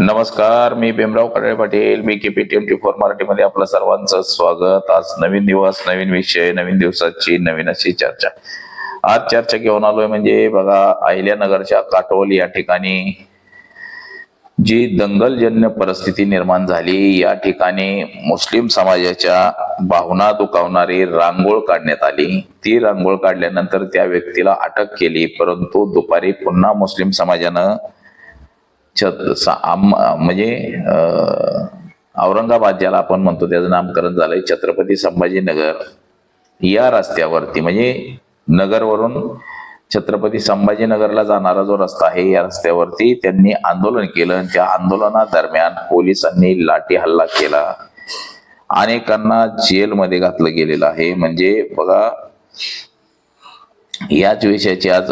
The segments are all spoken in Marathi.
नमस्कार मी भीमराव कडाळे पाटील मी के पी टी फोर मराठीमध्ये आपलं सर्वांचं स्वागत. आज नवीन दिवस नवीन विषय नवीन दिवसाची नवीन अशी चर्चा. आज चर्चा घेऊन आलोय म्हणजे बघा अहिल्यानगरच्या काटोल या ठिकाणी जी दंगलजन्य परिस्थिती निर्माण झाली या ठिकाणी मुस्लिम समाजाच्या भावना दुखावणारी रांगोळ काढण्यात आली. ती रांगोळ काढल्यानंतर त्या व्यक्तीला अटक केली परंतु दुपारी पुन्हा मुस्लिम समाजानं छत सा- आम- म्हणजे औरंगाबाद ज्याला आपण म्हणतो त्याचं नामकरण झालंय छत्रपती संभाजीनगर. या रस्त्यावरती म्हणजे नगरवरून छत्रपती संभाजीनगरला जाणारा जो रस्ता आहे या रस्त्यावरती त्यांनी आंदोलन केलं आणि त्या आंदोलनादरम्यान पोलिसांनी लाठी हल्ला केला. अनेकांना जेलमध्ये घातलं गेलेलं आहे. म्हणजे बघा याच विषयाची आज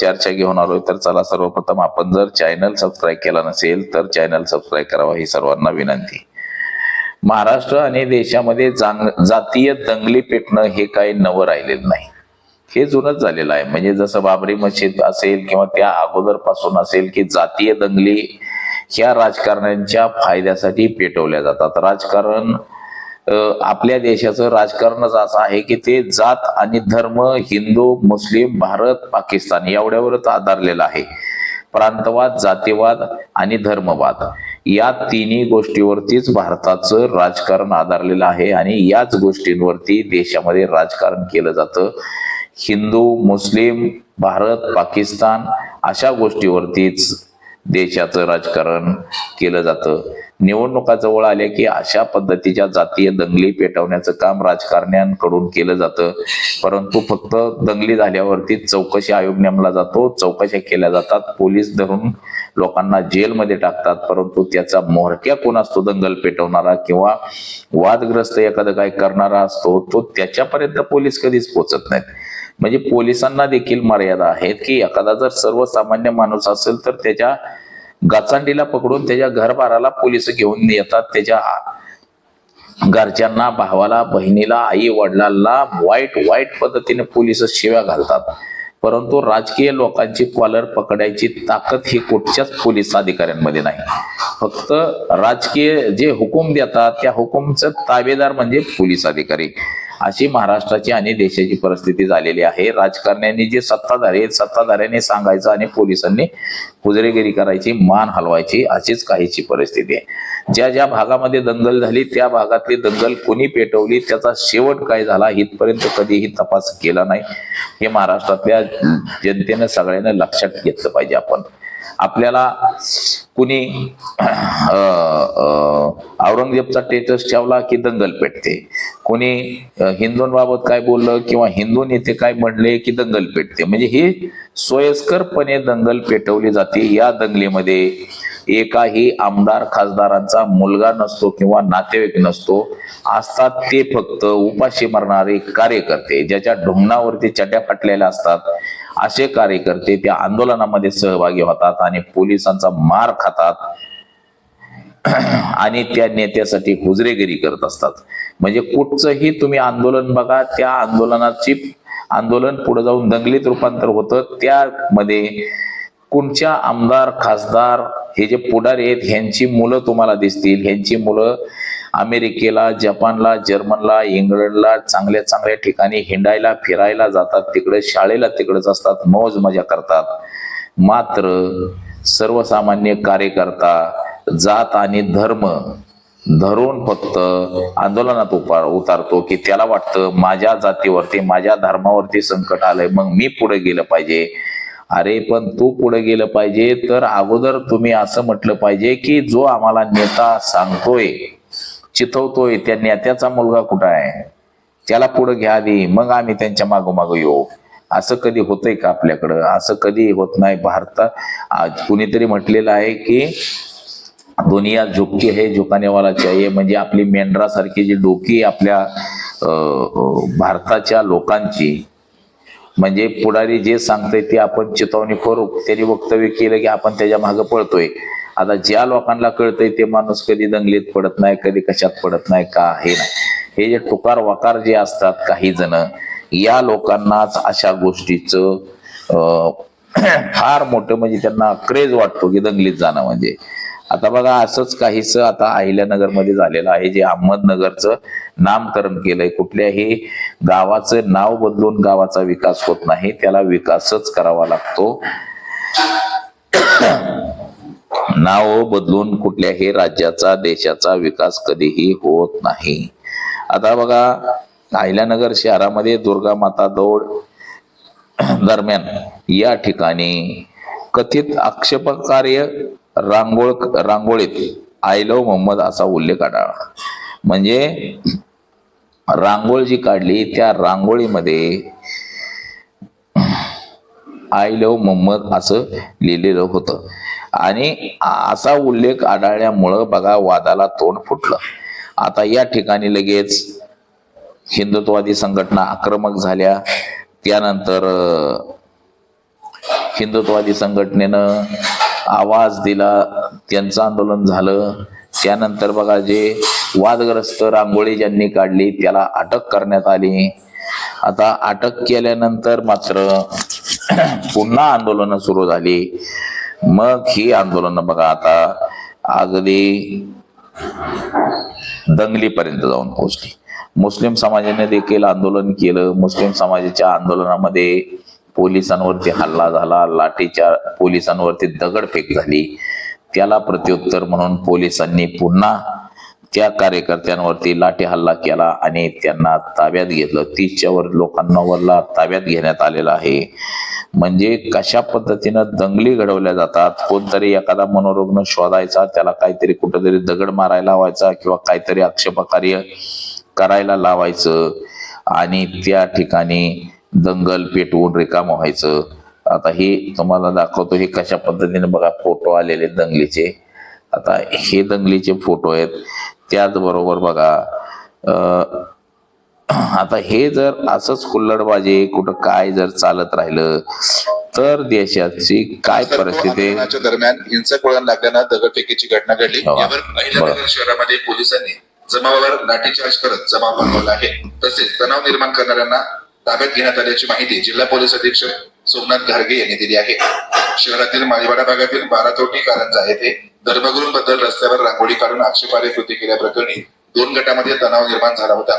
चर्चा घेऊन आलोय. तर चला सर्वप्रथम आपण जर चॅनल सबस्क्राईब केला नसेल तर चॅनल सबस्क्राईब करावा ही सर्वांना विनंती. महाराष्ट्र आणि देशामध्ये जांग- जातीय दंगली पेटणं हे काही नवं राहिलेलं नाही. हे जुनच झालेलं आहे. म्हणजे जसं बाबरी मशीद असेल किंवा त्या अगोदरपासून असेल की जातीय दंगली ह्या राजकारण्यांच्या फायद्यासाठी पेटवल्या जातात. राजकारण आपल्या देशाचं राजकारणच असं आहे की ते जात आणि धर्म हिंदू मुस्लिम भारत पाकिस्तान एवढ्यावरच आधारलेलं आहे. प्रांतवाद जातीवाद आणि धर्मवाद. या तिन्ही गोष्टीवरतीच भारताचं राजकारण आधारलेलं आहे आणि याच गोष्टींवरती देशामध्ये राजकारण केलं जातं. हिंदू मुस्लिम भारत पाकिस्तान अशा गोष्टीवरतीच देशाचं राजकारण केलं जातं. निवडणुका जवळ आल्या की अशा पद्धतीच्या जातीय दंगली पेटवण्याचं काम राजकारण्यांकडून केलं जातं. परंतु फक्त दंगली झाल्यावरती चौकशी आयोग नेमला जातो. चौकशा केल्या जातात. पोलीस धरून लोकांना जेलमध्ये टाकतात. परंतु त्याचा मोहरक्या कोण असतो दंगल पेटवणारा किंवा वादग्रस्त एखादं काय करणारा असतो तो त्याच्यापर्यंत पोलीस कधीच पोचत नाहीत. म्हणजे पोलिसांना देखील मर्यादा आहेत की एखादा जर सर्वसामान्य माणूस असेल तर त्याच्या गाचांडीला पकडून त्याच्या घरबाराला पोलीस घेऊन येतात त्याच्या घरच्यांना भावाला बहिणीला आई वडिलांना वाईट वाईट पद्धतीने पोलीस शिव्या घालतात. परंतु राजकीय लोकांची कॉलर पकडायची ताकद ही कुठच्याच पोलीस अधिकाऱ्यांमध्ये नाही. फक्त राजकीय जे हुकूम देतात त्या हुकुमचं ताबेदार म्हणजे पोलीस अधिकारी. अशी महाराष्ट्राची आणि देशाची परिस्थिती झालेली आहे. राजकारण्यांनी जे सत्ताधारी आहेत सत्ताधाऱ्यांनी सांगायचं आणि पोलिसांनी कुजरेगिरी करायची मान हलवायची अशीच काहीची परिस्थिती आहे. ज्या ज्या भागामध्ये दंगल झाली त्या भागातली दंगल कोणी पेटवली त्याचा शेवट काय झाला इथपर्यंत कधीही तपास केला नाही. हे महाराष्ट्रातल्या जनतेनं सगळ्यांना लक्षात घेतलं पाहिजे आपण. आपल्याला कुणी अं, औरंगजेबचा टेटस ठेवला की दंगल पेटते. कोणी हिंदूंबाबत काय बोललं किंवा हिंदू नेते काय म्हणले की दंगल पेटते. म्हणजे ही सोयस्करपणे दंगल पेटवली जाते. या दंगलीमध्ये एकाही आमदार खासदारांचा मुलगा नसतो किंवा नातेवाईक नसतो. असतात ते फक्त उपाशी मरणारे कार्यकर्ते ज्याच्या ढुंगणावरती चड्या फाटलेल्या असतात. असे कार्यकर्ते त्या आंदोलनामध्ये सहभागी होतात आणि पोलिसांचा मार खातात. आणि त्या नेत्यासाठी हुजरेगिरी करत असतात. म्हणजे कुठचंही तुम्ही आंदोलन बघा त्या आंदोलनाची आंदोलन पुढे जाऊन दंगलीत रूपांतर होतं. त्यामध्ये कोणच्या आमदार खासदार हे जे पुढारी आहेत ह्यांची मुलं तुम्हाला दिसतील. ह्यांची मुलं अमेरिकेला जपानला जर्मनला इंग्लंडला चांगल्या चांगल्या ठिकाणी हिंडायला फिरायला जातात. तिकडे शाळेला तिकडेच असतात. मौज मजा करतात. मात्र सर्वसामान्य कार्यकर्ता जात आणि धर्म धरून फक्त आंदोलनात उपार उतारतो की त्याला वाटतं माझ्या जातीवरती माझ्या धर्मावरती संकट आलंय. मग मी पुढे गेलं पाहिजे. अरे पण तू पुढे गेलं पाहिजे तर अगोदर तुम्ही असं म्हटलं पाहिजे की जो आम्हाला नेता सांगतोय चिथवतोय त्या नेत्याचा मुलगा कुठं आहे? त्याला पुढे घ्या आधी मग आम्ही त्यांच्या मागोमाग येऊ. असं कधी होतंय का आपल्याकडं? असं कधी होत नाही भारतात. आज कुणीतरी म्हटलेलं आहे की दुनिया झुकती हे झुकाने वाला चाहिए म्हणजे आपली मेंढरासारखी जी डोकी आपल्या भारताच्या लोकांची. म्हणजे पुढारी जे सांगतंय ते आपण चितवणीखोर त्यांनी वक्तव्य केलं की आपण त्याच्यामागे पळतोय. आता ज्या लोकांना कळतंय ते माणूस कधी दंगलीत पडत नाही कधी कशात पडत नाही का हे नाही. हे जे टुकार वकार जे असतात काही जण या लोकांनाच अशा गोष्टीचं फार मोठं म्हणजे त्यांना क्रेज वाटतो की दंगलीत जाणं म्हणजे. आता बघा असंच काहीच आता अहिल्यानगरमध्ये झालेलं आहे जे अहमदनगरचं नामकरण केलंय. कुठल्याही गावाचं नाव बदलून गावाचा विकास होत नाही त्याला विकासच करावा लागतो. नाव बदलून कुठल्याही राज्याचा देशाचा विकास कधीही होत नाही. आता बघा अहिल्यानगर शहरामध्ये दुर्गा माता दौड दरम्यान या ठिकाणी कथित आक्षेपकार्य रांगोळ रांगोळीत आय लव्ह मोहम्मद असा उल्लेख आढळला. म्हणजे रांगोळ जी काढली त्या रांगोळीमध्ये आय लव मोहम्मद असं लिहिलेलं होतं. आणि असा उल्लेख आढळल्यामुळं बघा वादाला तोंड फुटलं. आता या ठिकाणी लगेच हिंदुत्ववादी संघटना आक्रमक झाल्या. त्यानंतर हिंदुत्ववादी संघटनेनं आवाज दिला त्यांचं आंदोलन झालं. त्यानंतर बघा जे वादग्रस्त रांगोळी ज्यांनी काढली त्याला अटक करण्यात आली. आता अटक केल्यानंतर मात्र पुन्हा आंदोलनं सुरू झाली. मग ही आंदोलनं बघा आता अगदी दंगलीपर्यंत जाऊन पोहोचली. मुस्लिम समाजाने देखील आंदोलन केलं. मुस्लिम समाजाच्या आंदोलनामध्ये पोलिसांवरती हल्ला झाला. लाठीच्या पोलिसांवरती दगडफेक झाली. त्याला प्रत्युत्तर म्हणून पोलिसांनी पुन्हा त्या कार्यकर्त्यांवरती लाठी हल्ला केला आणि त्यांना ताब्यात घेतलं. तीसच्यावर लोकांना वरला ताब्यात घेण्यात आलेला आहे. म्हणजे कशा पद्धतीनं दंगली घडवल्या जातात? कोणतरी एखादा मनोरुग्ण शोधायचा त्याला काहीतरी कुठंतरी दगड मारायला लावायचा किंवा काहीतरी आक्षेपकार्य करायला लावायचं आणि त्या ठिकाणी दंगल पेटवून रिकाम व्हायचं. आता हे तुम्हाला दाखवतो हे कशा पद्धतीने बघा फोटो आलेले दंगलीचे. आता हे दंगलीचे फोटो आहेत. त्याचबरोबर बघा आता हे जर असंच कुल्लडबाजी कुठं काय जर चालत राहिलं तर देशाची काय परिस्थिती? दरम्यान हिंसक वळण लागल्यानं दगडफेकीची घटना घडली. हो. यावर अहिल्यानगर शहरामध्ये पोलिसांनी जमावावर लाठीचार्ज करत जमाव पाठवला आहे. तसेच तणाव निर्माण करणाऱ्यांना ताब्यात घेण्यात आल्याची माहिती जिल्हा पोलीस अधीक्षक सोमनाथ घारगे यांनी दिली आहे. शहरातील माळीवाडा भागातील बारातोटी कारंजा येथे धर्मगुरूंबद्दल रस्त्यावर रांगोळी काढून आक्षेपार्ह कृती केल्याप्रकरणी दोन गटामध्ये तणाव निर्माण झाला होता.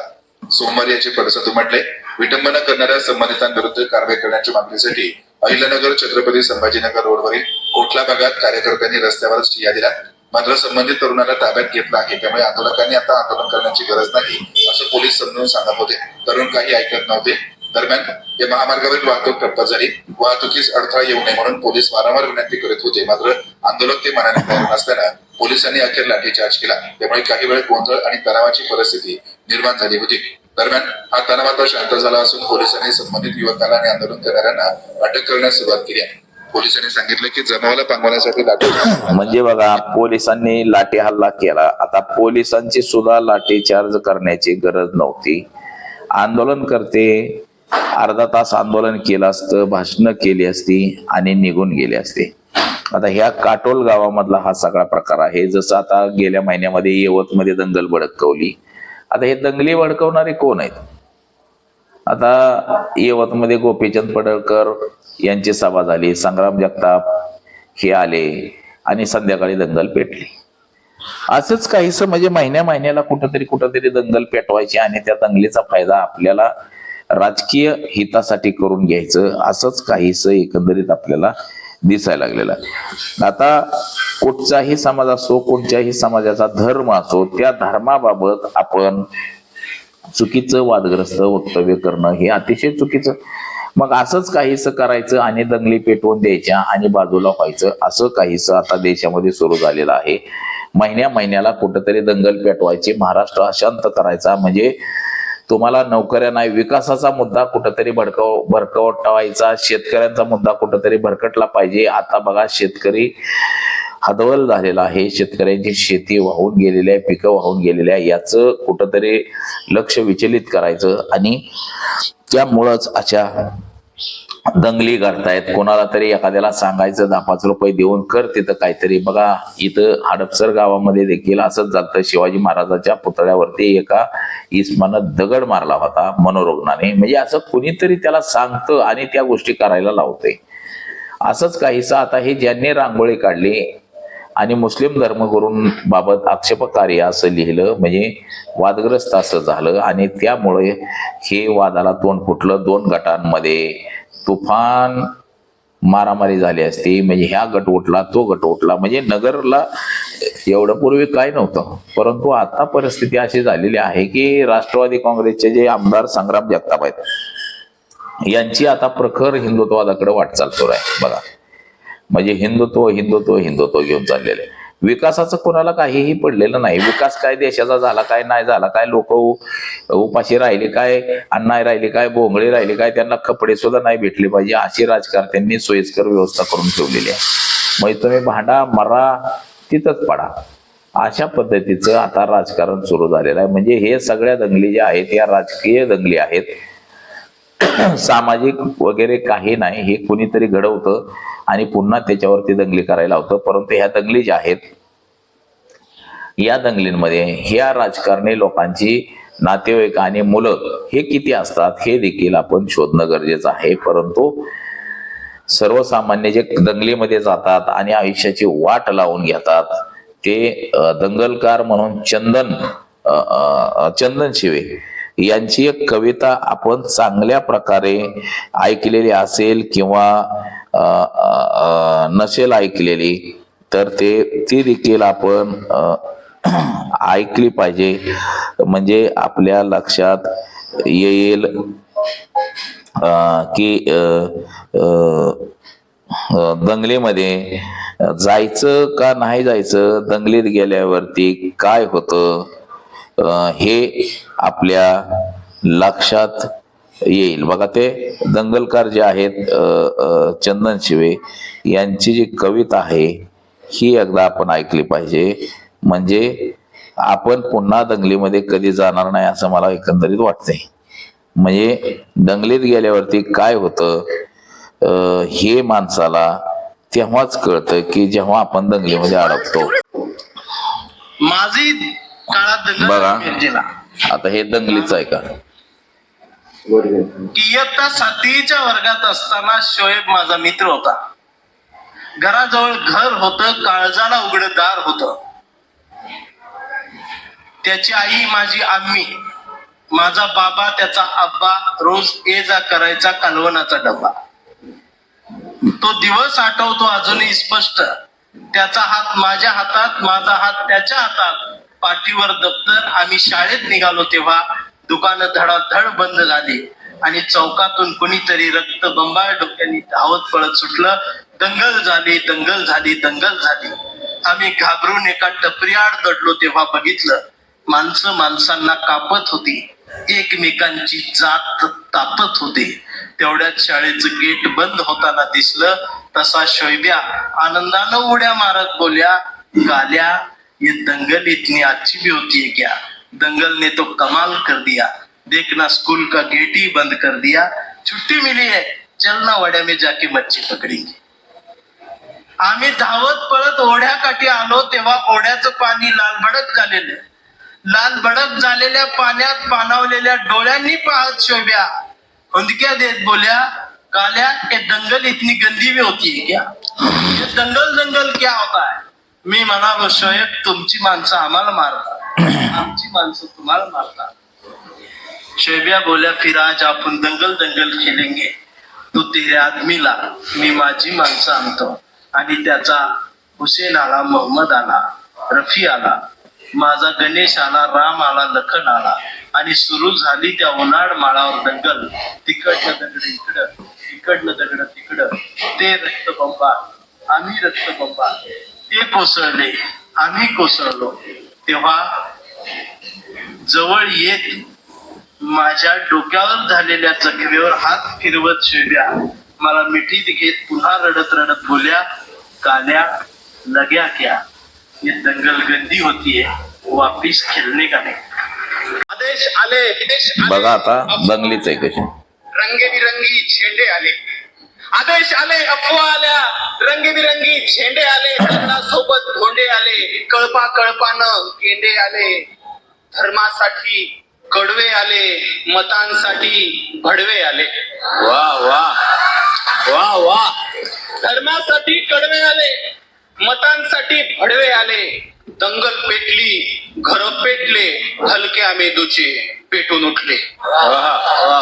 सोमवारी याचे पडसद उमटले. विटंबना करणाऱ्या संबंधितांविरुद्ध कारवाई करण्याच्या मागणीसाठी अहिल्यानगर छत्रपती संभाजीनगर रोडवरील कोटला भागात कार्यकर्त्यांनी रस्त्यावर ठिया दिला मात्र संबंधित तरुणाला ताब्यात घेतला आहे. त्यामुळे आंदोलकांनी आता आंदोलन करण्याची गरज नाही असं पोलीस समजून सांगत होते. तरुण काही ऐकत नव्हते. दरम्यान या महामार्गावरील वाहतूक ठप्प झाली वाहतुकीस अडथळा येऊ नये म्हणून पोलीस वारंवार विनंती करत होते. मात्र आंदोलक ते मनाने तयार नसताना पोलिसांनी अखेर लाठीचार्ज केला. त्यामुळे काही वेळ गोंधळ आणि तणावाची परिस्थिती निर्माण झाली होती. दरम्यान हा तणाव आता शांत झाला असून पोलिसांनी संबंधित युवकाला आणि आंदोलन करणाऱ्यांना अटक करण्यास सुरुवात केली आहे. पोलिसांनी सांगितलं की जमावाला पांगवण्यासाठी लाठी म्हणजे बघा पोलिसांनी लाठी हल्ला केला. आता पोलिसांची सुद्धा लाठीचार्ज करण्याची गरज नव्हती. आंदोलन करते अर्धा तास आंदोलन केलं असतं भाषणं केली असती आणि निघून गेले असते. आता ह्या काटोल गावामधला हा सगळा प्रकार आहे. जसं आता गेल्या महिन्यामध्ये यवतमध्ये दंगल भडकवली. आता हे दंगली भडकवणारे कोण आहेत? आता यवतमध्ये गोपीचंद पडळकर यांची सभा झाली संग्राम जगताप हे आले आणि संध्याकाळी दंगल पेटली. असंच काहीसं म्हणजे महिन्या महिन्याला कुठंतरी कुठंतरी दंगल पेटवायची आणि त्या दंगलीचा फायदा आपल्याला राजकीय हितासाठी करून घ्यायचं असंच काहीसं एकंदरीत आपल्याला दिसायला लागलेलं आता कुठचाही समाज असो कोणत्याही समाजाचा धर्म असो त्या धर्माबाबत आपण चुकीचं वादग्रस्त वक्तव्य करणं हे अतिशय चुकीचं. मग असंच काहीसं करायचं आणि दंगली पेटवून द्यायच्या आणि बाजूला व्हायचं असं काहीसं आता देशामध्ये सुरू झालेलं आहे. महिन्या महिन्याला कुठंतरी दंगल पेटवायची महाराष्ट्र अशांत करायचा म्हणजे तुम्हाला नोकऱ्या नाही विकासाचा मुद्दा कुठंतरी भडकव भरकवटावायचा शेतकऱ्यांचा मुद्दा कुठंतरी भरकटला पाहिजे. आता बघा शेतकरी हदवल झालेला आहे. शेतकऱ्यांची शेती वाहून गेलेली आहे पिकं वाहून गेलेली आहे. याचं कुठंतरी लक्ष विचलित करायचं आणि त्यामुळंच अशा दंगली करतायत. कोणाला तरी एखाद्याला सांगायचं दहा पाच रुपये देऊन कर तिथं काहीतरी. बघा इथं हडपसर गावामध्ये देखील असंच झालं शिवाजी महाराजाच्या पुतळ्यावरती एका इस्मानं दगड मारला होता मनोरुग्णाने. म्हणजे असं कुणीतरी त्याला सांगतं आणि त्या गोष्टी करायला लावते. असंच काहीसं आता हे ज्यांनी रांगोळी काढली आणि मुस्लिम धर्मगुरूं बाबत आक्षेपकार्य असं लिहिलं म्हणजे वादग्रस्त असं झालं आणि त्यामुळे हे वादाला तोंड फुटलं दोन गटांमध्ये. तुफान मारामारी झाली असती. म्हणजे ह्या गट उठला तो गट उठला. म्हणजे नगरला एवढं पूर्वी काय नव्हतं. परंतु आता परिस्थिती अशी झालेली आहे की राष्ट्रवादी काँग्रेसचे जे आमदार संग्राम जगताप आहेत यांची आता प्रखर हिंदुत्वादाकडे वाटचाल सुरू आहे. बघा. म्हणजे हिंदुत्व हिंदुत्व हिंदुत्व घेऊन चाललेले. विकासाचं कोणाला काहीही पडलेलं नाही. विकास काय देशाचा झाला काय नाही झाला काय लोक उपाशी राहिले काय अन्नाय राहिले काय बोंगळे राहिले काय त्यांना कपडे सुद्धा नाही भेटले पाहिजे अशी राजकारण्यांनी सोयीस्कर व्यवस्था करून ठेवलेली आहे. मग तुम्ही भांडा मरा तिथंच पडा. अशा पद्धतीचं आता राजकारण सुरू झालेलं आहे. म्हणजे हे सगळ्या दंगली ज्या आहेत या राजकीय दंगली आहेत सामाजिक वगैरे काही नाही हे कुणीतरी घडवतं. आणि पुन्हा त्याच्यावरती दंगली करायला होतं परंतु ह्या दंगली ज्या आहेत या दंगलींमध्ये ह्या राजकारणी लोकांची नातेवाईक आणि मुलं हे किती असतात हे देखील आपण शोधणं गरजेचं आहे. परंतु सर्वसामान्य जे दंगलीमध्ये जातात आणि आयुष्याची वाट लावून घेतात ते दंगलकार म्हणून चंदन चंदन शिवे यांची एक कविता आपण चांगल्या प्रकारे ऐकलेली असेल किंवा नसेल ऐकलेली तर ते ती देखील आपण ऐकली पाहिजे. म्हणजे आपल्या लक्षात येईल की दंगलीमध्ये जायचं का नाही जायचं दंगलीत गेल्यावरती काय होतं हे आपल्या लक्षात येईल. बघा ते दंगलकार जे आहेत चंदन शिवे यांची जी कविता आहे ही एकदा आपण ऐकली पाहिजे. म्हणजे आपण पुन्हा दंगलीमध्ये कधी जाणार नाही असं मला एकंदरीत वाटतंय. म्हणजे दंगलीत गेल्यावरती काय होतं हे माणसाला तेव्हाच कळतं की जेव्हा आपण दंगलीमध्ये अडकतो. बघा. मिरजेला आता हे दंगलीच आहे का इयत्ता सातवीच्या वर्गात असताना शोएब माझा मित्र होता. घराजवळ घर होतं काळजाला उघड दार होत. त्याची आई माझी आम्ही माझा बाबा त्याचा आब्बा रोज ये जा करायचा कालवणाचा डब्बा. तो दिवस आठवतो अजूनही स्पष्ट. त्याचा हात माझ्या हातात माझा हात त्याच्या हातात. पाठीवर दप्तर आम्ही शाळेत निघालो तेव्हा दुकानं धडाधड बंद झाली. आणि चौकातून कुणीतरी रक्त बंबाळ डोक्याने धावत पळत सुटलं. दंगल झाली दंगल झाली दंगल झाली. आम्ही घाबरून एका टपरीआड दडलो तेव्हा बघितलं माणसं माणसांना कापत होती. एकमेकांची जात तापत होते. तेवढ्यात शाळेचं गेट बंद होताना दिसलं. तसा शोयब्या आनंदानं उड्या मारत बोल्या गाल्या ये दंगल इतनी अच्छी भी होती है क्या? दंगल ने तो कमाल कर दिया। देखना स्कूल का गेट ही बंद कर दिया। छुट्टी मिली है चलना वड्या में जाके मच्छी पकडेंगे। आम्ही धावत पळत ओढ्याकाठी आलो तेव्हा ओढ्याचं पाणी लालभडक झालेलं. लाल भडक झालेल्या पाण्यात पानावलेल्या डोळ्यांनी पाहत शोभ्या. हुंदक्या देत बोल्या काल्या के दंगल इतनी गंदी भी होती है क्या? ये दंगल दंगल क्या होता है? मी म्हणालो शोएब तुमची माणसं आम्हाला मारतात. आमची माणसं तुम्हाला मारतात. शैब्या बोल्या फिर आज आपण दंगल दंगल खेळेंगे तू तेरे आदमीला मी माझी माणसं आणतो. आणि त्याचा हुसेन आला मोहम्मद आला रफी आला माझा गणेश आला राम आला लखन आला. आणि सुरू झाली त्या उन्हाळ माळावर दंगल. तिकडनं दगड इकडं तिकडनं दगड तिकडं. ते रक्तबंबा आम्ही रक्तबंबा ते कोसळले आम्ही कोसळलो. तेव्हा जवळ येत माझ्या डोक्यावर झालेल्या जखमेवर हात फिरवत शिवल्या मला मिठीत घेत पुन्हा रडत रडत बोल्या काल्या लग्या क्या? ये दंगल गंदी होती है वापिस खेलने का नहीं? आदेश आले विदेश बघा आता दंगलीच आहे कशी. रंगीबिरंगी झेंडे आले. आदेश आले अफवा आल्या रंगीबिरंगी झेंडे आले सोबत धोंडे आले कळपा कळपानं गेंडे आले धर्मासाठी कडवे आले मतांसाठी भडवे आले. वा वा वा वा. धर्मासाठी कडवे आले मतांसाठी भडवे आले. दंगल पेटली घर पेटले हलक्या मेंदूचे पेटून उठले.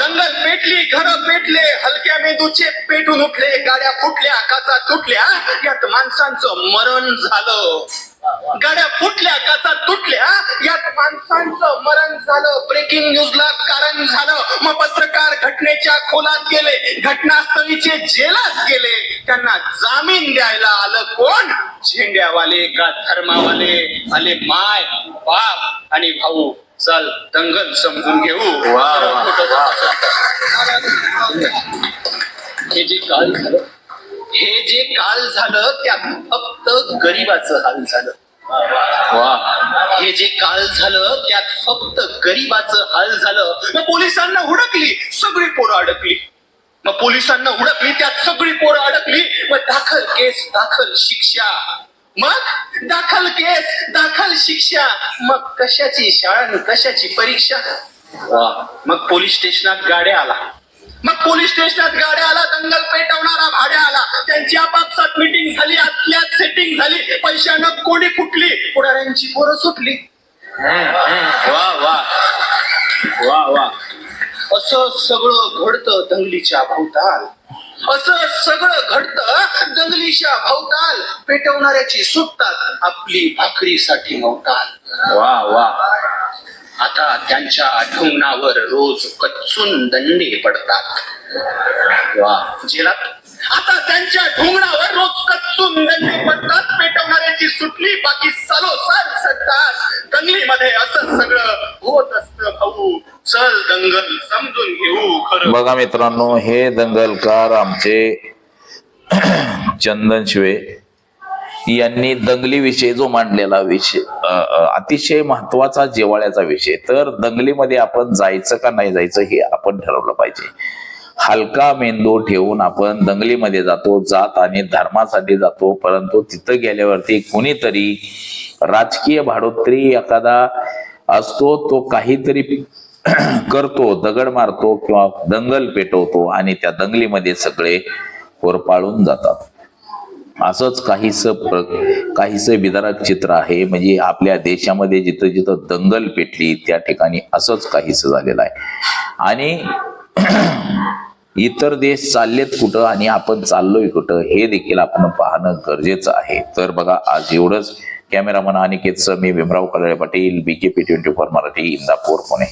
दंगल पेटली घर पेटले हलक्या मेंदूचे पेटून उठले गाड्या फुटल्या काचा तुटल्या यात माणसांचं मरण झालं. गाड्या फुटल्या काचा तुटल्या यात माणसांचं मरण झालं. ब्रेकिंग न्यूजला कारण झालं. मग पत्रकार घटनेच्या खोलात गेले. घटनास्थळीचे जेलात गेले. त्यांना जामीन द्यायला आलं कोण? झेंड्यावाले का धर्मावाले? आले माय बाप आणि भाऊ. चल दंगल समजून घेऊ. हे जे काल झालं हे जे काल झालं त्यात फक्त गरिबाचं हाल झालं. हे जे काल झालं त्यात फक्त गरिबाचं हाल झालं. मग पोलिसांना हुडकली सगळी पोरं अडकली. मग पोलिसांना हुडकली त्यात सगळी पोरं अडकली. मग दाखल केस दाखल शिक्षा. मग दाखल केस दाखल शिक्षा. मग कशाची शाळा कशाची परीक्षा? मग पोलीस स्टेशनात गाड्या आला. मग पोलीस स्टेशनात गाड्या आला दंगल पेटवणारा भाड्या आला. त्यांची आपापसात मिटिंग झाली आतल्यात सेटिंग झाली. पैशानं कोणी फुटली पुढाऱ्यांची पोरं सुटली. वा वा. वा वा. असं सगळं घडतं दंगलीच्या भोवताल. असं सगळं घडतं. दंगलीच्या भोवताल पेटवणाऱ्याची सुटतात आपली भाकरीसाठी मवताल वा वा. आता त्यांच्या ढुंगणावर रोज कच्चून दंडे पडतात. वा. आता त्यांच्या ढुंगणावर रोज कच्चून दंडे पडतात. पेटवणाऱ्याची सुटली बाकी सालो साल सटतात दंगलीमध्ये असं सगळं होत असतं भाऊ चल दंगल समजून घेऊ खरं बघा मित्रांनो हे दंगलकार आमचे चंदन शिवे यांनी दंगली विषय जो मांडलेला विषय अतिशय महत्त्वाचा जिवाळ्याचा विषय. तर दंगलीमध्ये आपण जायचं का नाही जायचं हे आपण ठरवलं पाहिजे. हलका मेंदू ठेवून आपण दंगलीमध्ये जातो जात आणि धर्मासाठी जातो परंतु तिथं गेल्यावरती कुणीतरी राजकीय भाडोत्री एखादा असतो तो काहीतरी करतो दगड मारतो किंवा दंगल पेटवतो आणि त्या दंगलीमध्ये सगळे होरपाळून जातात. असंच काहीस प्र काहीस विदारक चित्र आहे. म्हणजे आपल्या देशामध्ये जिथं जिथं दंगल पेटली त्या ठिकाणी असंच काहीस झालेलं आहे. आणि इतर देश चाललेत कुठं आणि आपण चाललोय कुठं हे देखील आपण पाहणं गरजेचं आहे. तर बघा आज एवढंच. कॅमेरामन अनिकेतचं मी Bhimrao Kadale Patil BKP twenty four Marathi Indapur Pune.